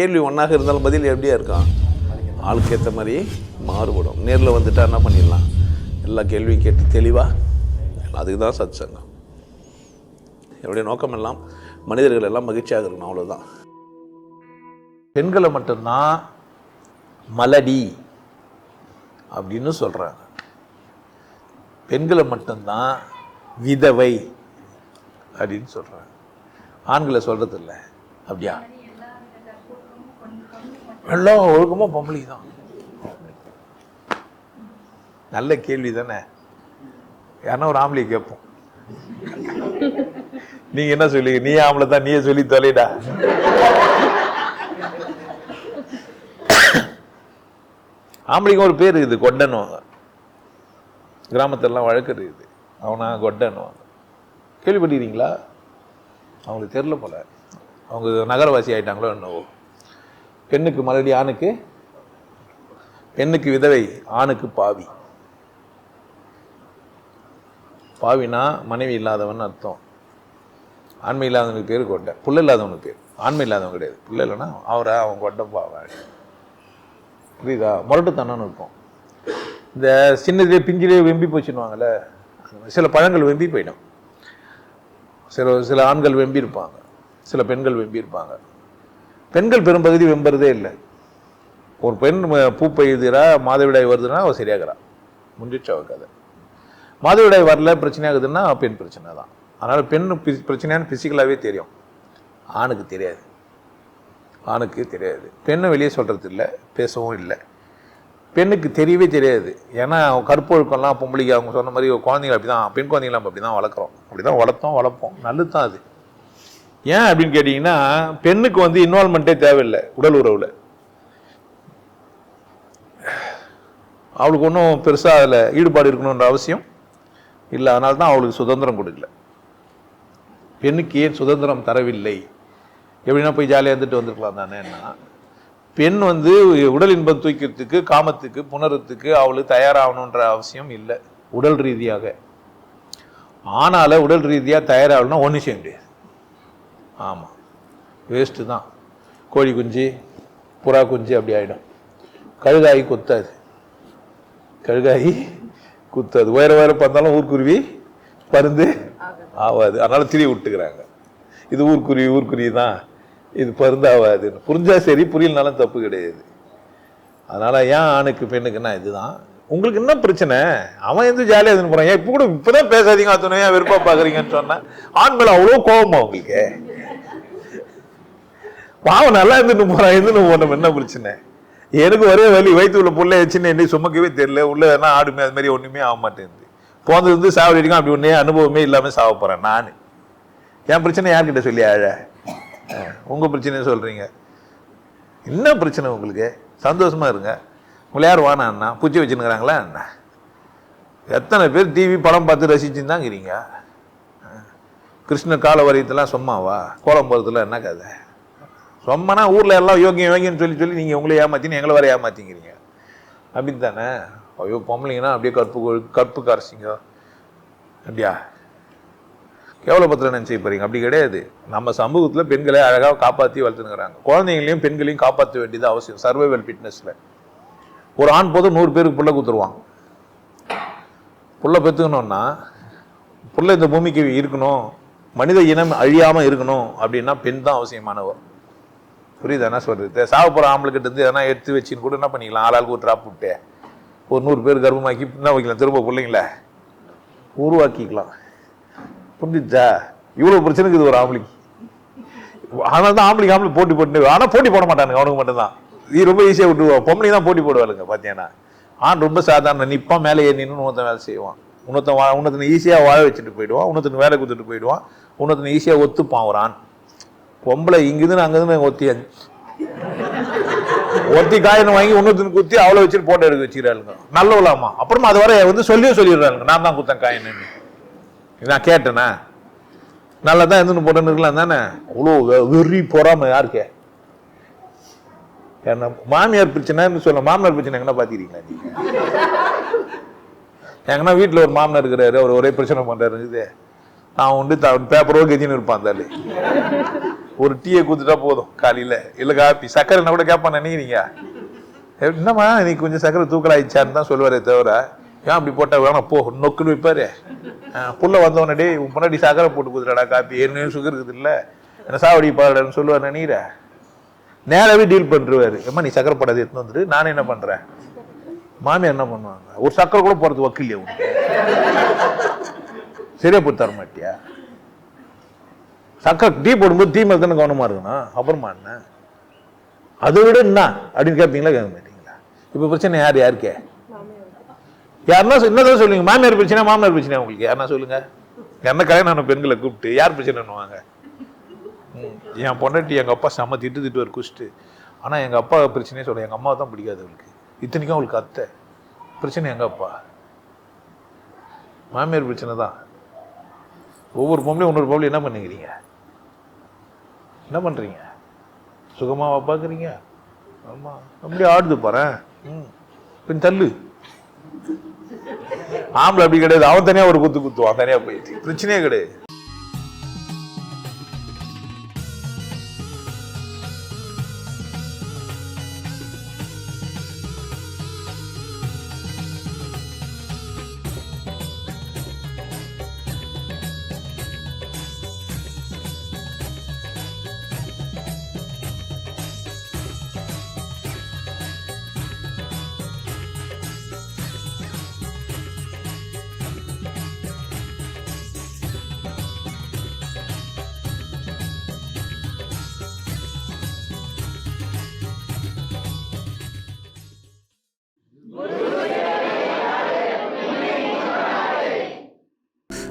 கேள்வி ஒன்றாக இருந்தாலும் பதில் எப்படியா இருக்கான் ஆளுக்கு ஏற்ற மாதிரி மாறுபடும். நேரில் வந்துட்டா என்ன பண்ணிடலாம்? எல்லா கேள்வியும் கேட்டு தெளிவாக அதுக்கு தான் சத் சங்கம் என்னுடைய நோக்கம் எல்லாம் மனிதர்கள் எல்லாம் மகிழ்ச்சியாக இருக்கணும் அவ்வளோதான் பெண்களை மட்டும்தான் மலடி அப்படின்னு சொல்கிறாங்க பெண்களை மட்டும்தான் விதவை அப்படின்னு சொல்கிறாங்க ஆண்களை சொல்கிறது இல்லை அப்படியா? வெள்ளம் ஒழுக்கமும் பொம்பளை தான். நல்ல கேள்வி தானே? யாருன்னா ஒரு ஆம்பளை கேட்போம். நீங்க என்ன சொல்லி நீ ஆம்பளை தான் நீயே சொல்லி தொலைடா. ஆம்பளைக்கு ஒரு பேர் இருக்குது கொட்டனுவாங்க கிராமத்திலலாம் வழக்கு இருக்குது. அவனா கொட்டனுவாங்க கேள்விப்பட்டிருக்கீங்களா? அவங்களுக்கு தெரில போல. அவங்க நகரவாசி ஆயிட்டாங்களோ என்னவோ. பெண்ணுக்கு மறுபடி ஆணுக்கு பெண்ணுக்கு விதவை ஆணுக்கு பாவி. பாவினா மனைவி இல்லாதவன் அர்த்தம். ஆண்மை இல்லாதவனுக்கு பேர் கொட்டை புள்ள இல்லாதவனுக்கு பேர். ஆண்மை இல்லாதவன் கிடையாது. புள்ள இல்லைன்னா அவரை அவன் கொட்டை பாவன் புரியுதா? முரட்டுத்தனம்னு இருக்கும். இந்த சின்னதுலேயே பிஞ்சிலே வெம்பி போச்சுன்னுவாங்கல்ல சில பழங்கள் வெம்பி போயிடும். சில சில ஆண்கள் வெம்பி இருப்பாங்க. சில பெண்கள் வெம்பி இருப்பாங்க. பெண்கள் பெரும்பகுதி வெம்புறதே இல்லை. ஒரு பெண் பூ பெய்யுதுரா மாதவிடாய் வருதுன்னா அவள் சரியாகிறான் முடிஞ்சிச்சு அவ கதை. மாதவிடாய் வரல பிரச்சனையாகுதுன்னா பெண் பிரச்சனை தான். அதனால் பெண் பிரச்சனையானு ஃபிசிக்கலாகவே தெரியும். ஆணுக்கு தெரியாது. ஆணுக்கு தெரியாது. பெண்ணை வெளியே சொல்கிறது இல்லை பேசவும் இல்லை. பெண்ணுக்கு தெரியவே தெரியாது. ஏன்னா அவன் கற்பொழுக்கம்லாம் பொம்பளைக்கு அவங்க சொன்ன மாதிரி குழந்தைங்க அப்படி தான் பெண் குழந்தைங்களாம் அப்படி தான் வளர்க்குறோம். அப்படி தான் வளர்த்தோம் வளர்ப்போம். நல்லது தான் அது. ஏன் அப்படின்னு கேட்டிங்கன்னா பெண்ணுக்கு வந்து இன்வால்மெண்ட்டே தேவையில்லை உடல் உறவில். அவளுக்கு ஒன்றும் பெருசாக அதில் ஈடுபாடு இருக்கணுன்ற அவசியம் இல்லை அதனால தான் அவளுக்கு சுதந்திரம் கொடுக்கல. பெண்ணுக்கு ஏன் சுதந்திரம் தரவில்லை? எப்படின்னா போய் ஜாலியாக இருந்துட்டு வந்திருக்கலாம் தானேன்னா பெண் வந்து உடல் இன்பம் தூக்கிறதுக்கு காமத்துக்கு புணரத்துக்கு அவளுக்கு தயாராகணுன்ற அவசியம் இல்லை உடல் ரீதியாக. ஆனால உடல் ரீதியாக தயாராகணும்னா ஒன்றும் செய்ய முடியாது. ஆமாம் வேஸ்ட்டு தான். கோழி குஞ்சு புறா குஞ்சு அப்படி ஆகிடும் கழுகாயி குத்தாது. கழுகாயி குத்தாது. உயர உயர பார்த்தாலும் ஊர்க்குருவி பருந்து ஆகாது அதனால் திரி விட்டுக்கிறாங்க. இது ஊர்க்குருவி ஊர்க்குருவி தான். இது பருந்து ஆகாதுன்னு புரிஞ்சால் சரி புரியலனாலும் தப்பு கிடையாது. அதனால் ஏன் ஆணுக்கு பெண்ணுக்குன்னா இதுதான்? உங்களுக்கு என்ன பிரச்சனை? அவன் எந்த ஜாலியாக இருந்து போகிறான் ஏன் இப்போ கூட இப்போ தான் பேசாதீங்க அத்தனை ஏன் பார்க்குறீங்கன்னு சொன்னால் சொன்னா. ஆண் அவ்வளோ கோபமா உங்களுக்கு? பாவம் நல்லா இருந்துட்டு போறான் இருந்துட்டு போனோம் என்ன பிரச்சனை? எனக்கு ஒரே வலி வயிற்றுல பிள்ளை வச்சுன்னு என்ன சுமக்கவே தெரியல. உள்ள எதனா ஆடுமே அது மாதிரி ஒன்றுமே ஆக மாட்டேங்குது. போனது வந்து சாவடிக்கும் அப்படி ஒன்றே அனுபவமே இல்லாமல் சாவ போகிறேன் நான். என் பிரச்சனை யார்கிட்ட சொல்லி அழ உங்கள் உங்க பிரச்சனையை என்ன பிரச்சனை உங்களுக்கு? சந்தோஷமாக இருங்க. உங்களை யார் வானா பூச்சி வச்சுருக்கிறாங்களா அண்ணா எத்தனை பேர் டிவி படம் பார்த்து ரசிச்சுன்னு தான் இருக்கிறீங்க கிருஷ்ண கால வரையத்தெல்லாம் சும்மாவா? கோலம் போகிறதுல என்ன கதை? சொம்மனா ஊரில் எல்லாம் யோகியம் யோகியம்னு சொல்லி சொல்லி நீங்கள் உங்களை ஏமாத்தின்னு எங்களை வர ஏமாத்திங்கிறீங்க அப்படின்னு தானே ஐயோ பொம்பளைங்கன்னா அப்படியே கற்பு கொ- கற்பு கரைச்சிங்க அப்படியா? கேவலப்பத்திரம் நினச்சி போறீங்க? அப்படி கிடையாது. நம்ம சமூகத்தில் பெண்களை அழகாக காப்பாற்றி வளர்த்துனுங்கிறாங்க குழந்தைங்களையும் பெண்களையும் காப்பாற்ற வேண்டியது அவசியம் சர்வைவல் ஃபிட்னஸில் ஒரு ஆண் போதும் நூறு பேருக்கு புள்ள குத்துருவான். புள்ள பெற்றுக்கணும்னா புள்ள இந்த பூமிக்கு இருக்கணும் மனித இனம் அழியாமல் இருக்கணும் அப்படின்னா பெண் தான் அவசியமானவர். புரியுது? என்ன சொல்கிறது சாவ போகிற ஆம்பளைக்கிட்ட இருந்து எதனா எடுத்து வச்சுன்னு கூட என்ன பண்ணிக்கலாம்? ஆளாளுக்கு ஒரு ட்ராப் விட்டு. ஒரு நூறு பேர் கர்ப்பமாக்கி என்ன வைக்கலாம்? திரும்ப பிள்ளைங்கள? உருவாக்கிக்கலாம். புரிஞ்சுச்சா இவ்வளோ பிரச்சனை இருக்குது ஒரு ஆம்பளைக்கு ஆனால் தான் ஆம்பளைக்கு ஆம்பளை போட்டி போட்டு ஆனால் போட்டி போட மாட்டானுங்க. அவனுக்கு மட்டும்தான். இது ரொம்ப ஈஸியாக விட்டுருவோம் பொம்பளை தான் போட்டி போடுவாளுங்க பார்த்தீங்கன்னா ஆண் ரொம்ப சாதாரண நிற்பான் மேலே ஏறி நின்று இன்னொருத்தன் வேலை செய்வான். இன்னொருத்தன் வா ஈஸியாக வாழ வச்சுட்டு போயிடுவான். உன்னத்தனை வேலை கொடுத்துட்டு போயிடுவான். உன்னத்தனை ஈஸியாக ஒத்துப்பான் ஒரு ஆண். பொம்பளை இங்கிருந்து அங்கிருந்து ஒத்தி ஒத்தி காயின் வாங்கி இன்னொருத்தனுக்கு குத்தி அவளை வச்சுட்டு போட்டோ எடுக்க வச்சுக்கிறாளுங்க. நல்லவளாமா அப்புறமா அது வர வந்து சொல்லியும் சொல்லிடுறாளுங்க. நான் தான் குத்தேன் காயின்னு. நான் கேட்டேனா? நல்லா தான் இருந்து போட்டுன்னு இருக்கலாம் தானே? அவ்வளோ வெ- வெறி பொறாம யாருக்கே? என்ன மாமியார் பிரச்சனைன்னு சொல்ல மாமனார் பிரச்சனை எங்கன்னா பார்த்துக்கிறீங்களா நீங்க? எங்கன்னா வீட்டில் ஒரு மாமனார் இருக்கிறாரு அவர் ஒரே பிரச்சனை பண்றாரு இது. நான் உண்டு பேப்பரோ கெஞ்சின்னு இருப்பான் தாலு ஒரு டீயை கொடுத்துட்டா போதும். காலையில. இல்ல காப்பி. சக்கரை கூட கேட்பான் நினைக்கிறீங்க என்னம்மா நீ கொஞ்சம் சக்கரை தூக்கலாயிடுச்சான்னு தான் சொல்லுவாரே தவிர ஏன் அப்படி போட்டா வேணாம் போ நொக்குன்னு வைப்பாரு? புள்ள வந்தவனே டேய் முன்னாடி சக்கரை போட்டு கொடுத்துடா காப்பி. என்ன சுகர் இருக்குது இல்ல. என்ன சாவடி பாடன்னு சொல்லுவார் நினைக்கிற நேராகவே டீல் பண்ணிருவாரு ஏம்மா நீ சக்கரை போடாது எடுத்துன்னு வந்துட்டு நானே என்ன பண்றேன்? மாமியார் என்ன பண்ணுவாங்க? ஒரு சக்கரை கூட போறது இல்லையா உனக்கு? சரியா போட்டு தர மாட்டியா சக்கா டீ போடும்போது டீ மேல தானே கவனமா இருக்கணும்? அப்புறமா என்ன? அதை விட என்ன? அப்படின்னு கேட்பீங்களா கேட்க மாட்டீங்களா? இப்போ பிரச்சனை யார் யாருக்கே? யாருன்னா சொ- என்னதான் சொல்லுங்க மாமியார் பிரச்சனை மாமனார் பிரச்சனை உங்களுக்கு? யாருன்னா சொல்லுங்க? என்ன கல்யாணம் பெண்களை கூப்பிட்டு யார் பிரச்சனைன்னுவாங்க? ம், என் பொண்டாட்டி எங்கள் அப்பா செம்ம திட்டு திட்டு ஒரு குஷ்டு. ஆனால் எங்கள் அப்பா பிரச்சனையே சொல்ல எங்கள் அம்மா தான் பிடிக்காது அவளுக்கு. இத்தனைக்கும் அவளுக்கு அத்தை. பிரச்சனை எங்கள் அப்பா? மாமியார் பிரச்சனை தான். ஒவ்வொரு பொம்பளையும் இன்னொரு பொம்பளையும் என்ன பண்ணிக்கிறீங்க? என்ன பண்றீங்க? சுகமாவா பார்க்குறீங்க ஆமா. அப்படியே ஆடுது பாரு. ம். பின் தள்ளு. ஆம்பளை அப்படி கிடையாது. அவன் தனியா ஒரு குத்து குத்துவான். தனியா போயிட்டு. பிரச்சனையே கிடையாது.